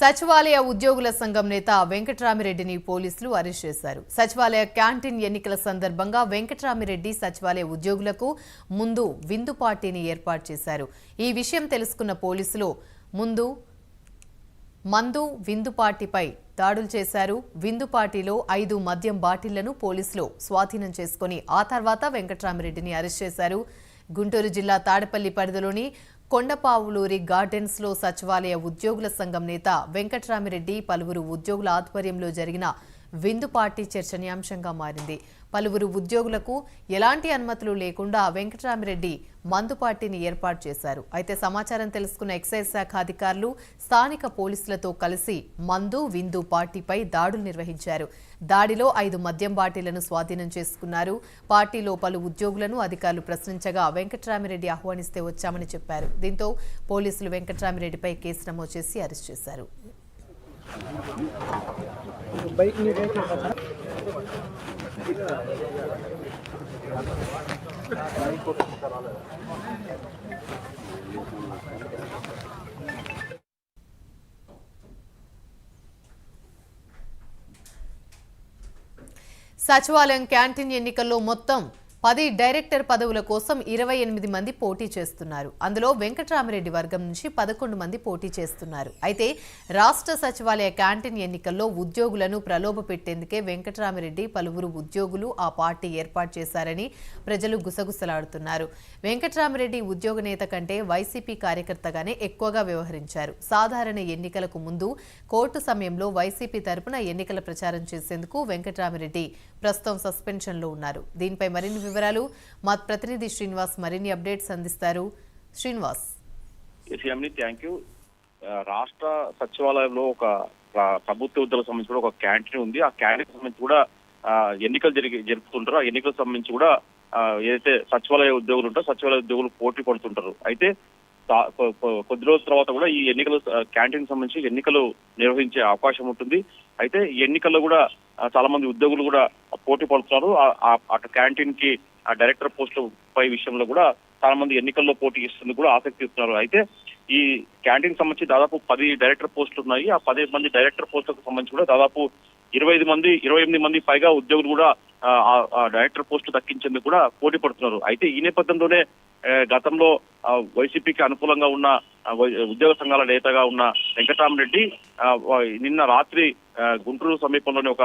సచివాలయ ఉద్యోగుల సంఘం నేత వెంకటరామిరెడ్డిని పోలీసులు అరెస్ట్ చేశారు. సచివాలయ క్యాంటీన్ ఎన్నికల సందర్భంగా వెంకటరామిరెడ్డి సచివాలయ ఉద్యోగులకు ముందు విందు పార్టీని ఏర్పాటు చేశారు. ఈ విషయం తెలుసుకున్న పోలీసులు ముందు మందు విందు పార్టీపై దాడులు చేశారు. విందు పార్టీలో ఐదు మద్యం బాటిళ్ళను పోలీసులు స్వాధీనం చేసుకుని ఆ తర్వాత వెంకటరామిరెడ్డిని అరెస్ట్ చేశారు. గుంటూరు జిల్లా తాడపల్లి పరిధిలోని కొండపావులూరి గార్డెన్స్లో సచివాలయ ఉద్యోగుల సంఘం నేత వెంకట్రామిరెడ్డి పలువురు ఉద్యోగుల ఆధ్వర్యంలో జరిగిన విందు పార్టీ చర్చనీయాంశంగా మారింది. పలువురు ఉద్యోగులకు ఎలాంటి అనుమతులు లేకుండా వెంకటరామిరెడ్డి మందు పార్టీని ఏర్పాటు చేశారు. అయితే సమాచారం తెలుసుకున్న ఎక్సైజ్ శాఖ అధికారులు స్థానిక పోలీసులతో కలిసి మందు విందు పార్టీపై దాడులు నిర్వహించారు. దాడిలో ఐదు మద్యం బాటిళ్ళను స్వాధీనం చేసుకున్నారు. పార్టీలో పలు ఉద్యోగులను అధికారులు ప్రశ్నించగా వెంకటరామిరెడ్డి ఆహ్వానిస్తే వచ్చామని చెప్పారు. దీంతో పోలీసులు వెంకటరామిరెడ్డిపై కేసు నమోదు చేసి అరెస్ట్ చేశారు. బైక్ సచివాలయం క్యాంటీన్ ఎన్నికల్లో మొత్తం పది డైరెక్టర్ పదవుల కోసం ఇరవై ఎనిమిది మంది పోటీ చేస్తున్నారు. అందులో వెంకటరామిరెడ్డి వర్గం నుంచి పదకొండు మంది పోటీ చేస్తున్నారు. అయితే రాష్ట్ర సచివాలయ క్యాంటీన్ ఎన్నికల్లో ఉద్యోగులను ప్రలోభ పెట్టేందుకే వెంకటరామిరెడ్డి పలువురు ఉద్యోగులు ఆ పార్టీ ఏర్పాటు చేశారని ప్రజలు గుసగుసలాడుతున్నారు. వెంకటరామిరెడ్డి ఉద్యోగ నేత కంటే వైసీపీ కార్యకర్తగానే ఎక్కువగా వ్యవహరించారు. సాధారణ ఎన్నికలకు ముందు కోర్టు సమయంలో వైసీపీ తరపున ఎన్నికల ప్రచారం చేసేందుకు వెంకటరామిరెడ్డి ప్రస్తుతం సస్పెన్షన్లో ఉన్నారు. దీనిపై మరిన్ని వివరాలు మా ప్రతినిధి శ్రీనివాస్ మరిన్ని అప్డేట్స్ అందిస్తారు. శ్రీనివాస్. థ్యాంక్ యూ రాష్ట్ర సచివాలయంలో ఒక ప్రభుత్వ ఉద్యోగులకు సంబంధించి కూడా ఒక క్యాంటీన్ ఉంది. ఆ క్యాంటీన్ సంబంధించి కూడా ఎన్నికలు జరిగి జరుపుతుంటారు. ఆ ఎన్నికలకు సంబంధించి కూడా ఏదైతే సచివాలయ ఉద్యోగులు ఉంటారో సచివాలయ ఉద్యోగులు పోటీ పడుతుంటారు. అయితే కొద్ది రోజుల తర్వాత కూడా ఈ ఎన్నికలు క్యాంటీన్ సంబంధించి ఎన్నికలు నిర్వహించే అవకాశం ఉంటుంది. అయితే ఈ ఎన్నికల్లో కూడా చాలా మంది ఉద్యోగులు కూడా పోటీ పడుతున్నారు. అటు క్యాంటీన్కి ఆ డైరెక్టర్ పోస్టు పై విషయంలో కూడా చాలా మంది ఎన్నికల్లో పోటీ ఇస్తుంది కూడా ఆసక్తి ఇస్తున్నారు అయితే ఈ క్యాంటీన్ సంబంధించి దాదాపు పది డైరెక్టర్ పోస్టులు ఉన్నాయి. ఆ పది మంది డైరెక్టర్ పోస్టులకు సంబంధించి కూడా దాదాపు ఇరవై ఐదు మంది ఇరవై ఎనిమిది మంది పైగా ఉద్యోగులు కూడా ఆ, డైరెక్టర్ పోస్టు దక్కించేందుకు కూడా పోటీ పడుతున్నారు. అయితే ఈ నేపథ్యంలోనే గతంలో వైసీపీకి అనుకూలంగా ఉన్న వై- ఉద్యోగ సంఘాల నేతగా ఉన్న వెంకటరామరెడ్డి నిన్న రాత్రి గుంటూరు సమీపంలోని ఒక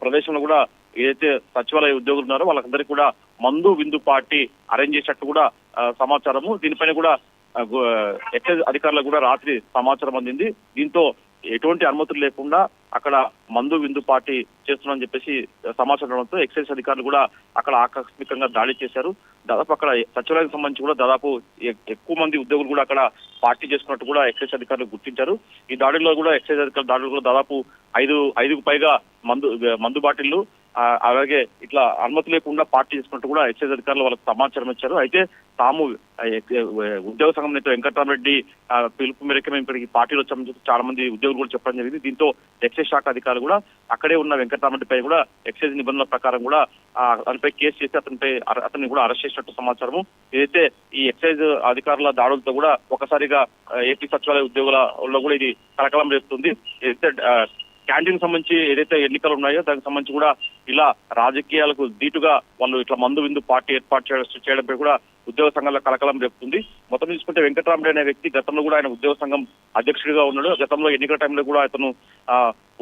ప్రదేశంలో కూడా ఏదైతే సచివాలయ ఉద్యోగులు ఉన్నారో వాళ్ళందరికీ కూడా మందు విందు పార్టీ అరేంజ్ చేసినట్టు కూడా సమాచారము. దీనిపైన కూడా ఎక్సైజ్ అధికారులకు కూడా రాత్రి సమాచారం అందింది. దీంతో ఎటువంటి అనుమతులు లేకుండా అక్కడ మందు విందు పార్టీ చేస్తున్నామని చెప్పేసి సమాచారం రావడంతో ఎక్సైజ్ అధికారులు కూడా అక్కడ ఆకస్మికంగా దాడి చేశారు. దాదాపు అక్కడ సచివాలయానికి సంబంధించి కూడా దాదాపు ఎక్కువ మంది ఉద్యోగులు కూడా అక్కడ పార్టీ చేసుకున్నట్టు కూడా ఎక్సైజ్ అధికారులు గుర్తించారు. ఈ దాడిలో కూడా ఎక్సైజ్ అధికారులు దాడులు కూడా దాదాపు ఐదు ఐదుకు పైగా మందు మందు బాటిళ్ళు అలాగే ఇట్లా అనుమతి లేకుండా పార్టీ చేసుకున్నట్టు కూడా ఎక్సైజ్ అధికారులు వాళ్ళకి సమాచారం ఇచ్చారు. అయితే తాము ఉద్యోగ సంఘం నేత వెంకటరామరెడ్డి పిలుపు మేరకు మేము ఇక్కడికి పార్టీలో వచ్చామని చెప్పి చాలా మంది ఉద్యోగులు కూడా చెప్పడం జరిగింది. దీంతో ఎక్సైజ్ శాఖ అధికారులు కూడా అక్కడే ఉన్న వెంకటరామరెడ్డిపై కూడా ఎక్సైజ్ నిబంధనల ప్రకారం కూడా అతనిపై కేసు చేసి అతనిపై అతన్ని కూడా అరెస్ట్ చేసినట్టు సమాచారము. ఏదైతే ఈ ఎక్సైజ్ అధికారుల దాడులతో కూడా ఒకసారిగా ఏపీ సచివాలయ ఉద్యోగులలో కూడా ఇది కలకలం చేస్తుంది ఏదైతే క్యాంటీన్ సంబంధించి ఏదైతే ఎన్నికలు ఉన్నాయో దానికి సంబంధించి కూడా ఇలా రాజకీయాలకు దీటుగా వాళ్ళు ఇట్లా మందు విందు పార్టీ ఏర్పాటు చేయడం చేయడంపై కూడా ఉద్యోగ సంఘాల కలకలం రేపుతుంది. మొత్తం చూసుకుంటే వెంకటరామరెడ్డి అనే వ్యక్తి గతంలో కూడా ఆయన ఉద్యోగ సంఘం అధ్యక్షుడిగా ఉన్నాడు. గతంలో ఎన్నికల టైంలో కూడా అతను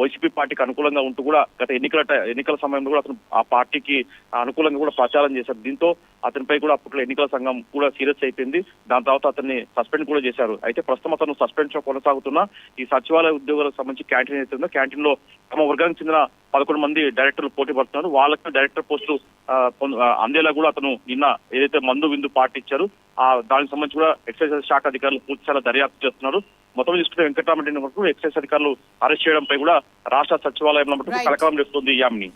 వైసీపీ పార్టీకి అనుకూలంగా ఉంటూ కూడా గత ఎన్నికల టై- ఎన్నికల సమయంలో కూడా అతను ఆ పార్టీకి అనుకూలంగా కూడా ప్రచారం చేశారు దీంతో అతనిపై కూడా అప్పట్లో ఎన్నికల సంఘం కూడా సీరియస్ అయిపోయింది. దాని తర్వాత అతన్ని సస్పెండ్ కూడా చేశారు. అయితే ప్రస్తుతం అతను సస్పెన్షన్ కొనసాగుతున్న ఈ సచివాలయ ఉద్యోగులకు సంబంధించి క్యాంటీన్ అయితే ఉందో క్యాంటీన్లో తమ వర్గానికి చెందిన పదకొండు మంది డైరెక్టర్లు పోటీ పడుతున్నారు. వాళ్ళకి డైరెక్టర్ పోస్టు అందేలా కూడా అతను నిన్న ఏదైతే మందు విందు పార్టీ ఇచ్చారు ఆ దానికి సంబంధించి కూడా ఎక్సైజ్ శాఖ అధికారులు పూర్తిస్థాయిలో దర్యాప్తు చేస్తున్నారు. మొత్తం చూసుకుంటే వెంకటరామరెడ్డిని వరకు ఎక్సైజ్ అధికారులు అరెస్ట్ చేయడంపై కూడా రాష్ట్ర సచివాలయంలో. కలకలం రేపుతుంది ఈ యామిని.